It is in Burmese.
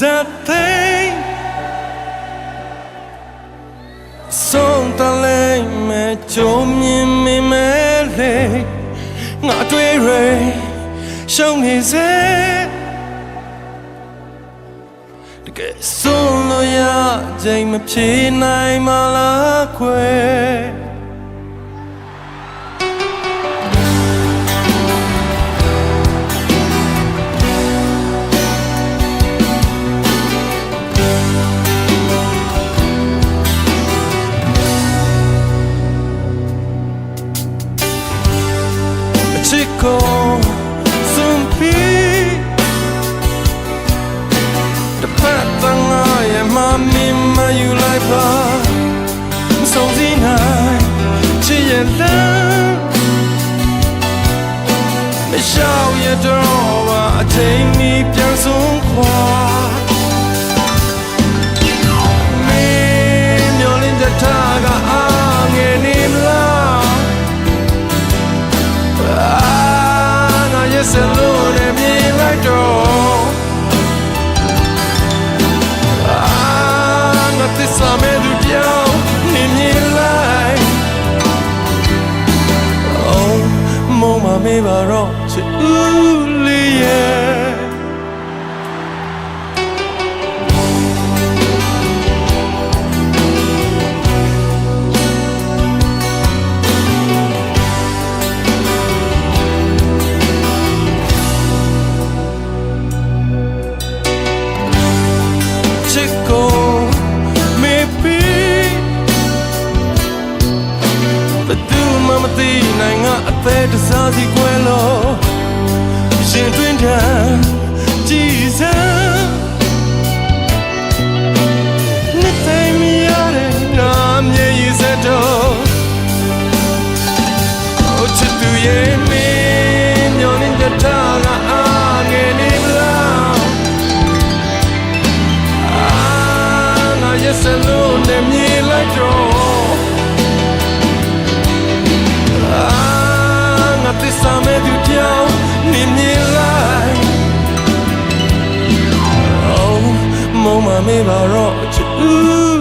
that pain Son tale me chom yin mi me le Nga tui re Shong ni se Dike son lo ya Jai me pchi nai ma la kwe ကို笑也多吧，听你。မျက်စလုံးနဲ့မြင်လိုက်တော့အာငါသစ္စာမဲ့သူပြောင်းနေမြင်လိုက် Oh မမမေးပါတော့ချစ်ဦးသိနိုင်ငါအသေးတစားစီကွယ်လို့ရှင်တွင်တန်ကြည်စမ်း Oh, mama me va rock